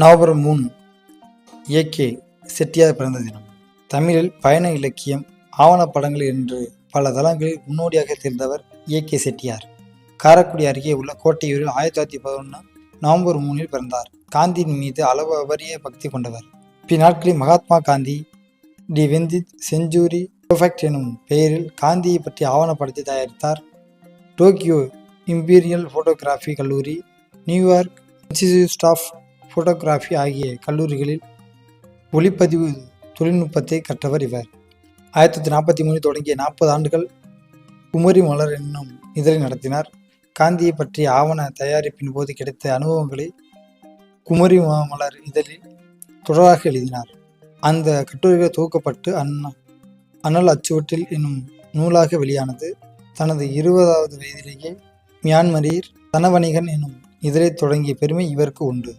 November மூணு AK Chettiar பிறந்த தினம். தமிழில் பயண இலக்கியம் ஆவணப்படங்கள் என்று பல தளங்களில் முன்னோடியாக தெரிந்தவர் ஏகே செட்டியார். காரைக்குடி அருகே உள்ள கோட்டையூரில் ஆயிரத்தி தொள்ளாயிரத்தி பதினொன்று நவம்பர் மூணில் பிறந்தார். காந்தியின் மீது அளவு அபரிய பக்தி கொண்டவர். பின்னாட்களில் Mahatma Gandhi the. Twentieth century perfect எனும் பெயரில் காந்தியை பற்றி ஆவணப்படத்தை தயாரித்தார். டோக்கியோ இம்பீரியல் ஃபோட்டோகிராஃபி கல்லூரி New York institute of photography ஆகிய கல்லூரிகளில் ஒளிப்பதிவு தொழில்நுட்பத்தை கற்றவர் இவர். ஆயிரத்தி தொள்ளாயிரத்தி நாற்பத்தி மூணு தொடங்கிய நாற்பது ஆண்டுகள் குமரி மலர் என்னும் இதழை நடத்தினார். காந்தியை பற்றிய ஆவண தயாரிப்பின் போது கிடைத்த அனுபவங்களை குமரி மலர் இதழில் தொடராக எழுதினார். அந்த கட்டுரைகள் தொகுக்கப்பட்டு அண்ணா அனல் அச்சுவட்டில் என்னும் நூலாக வெளியானது. தனது இருபதாவது வயதிலேயே மியான்மரில் தனவணிகன் என்னும் இதழைத் தொடங்கிய பெருமை இவருக்கு உண்டு.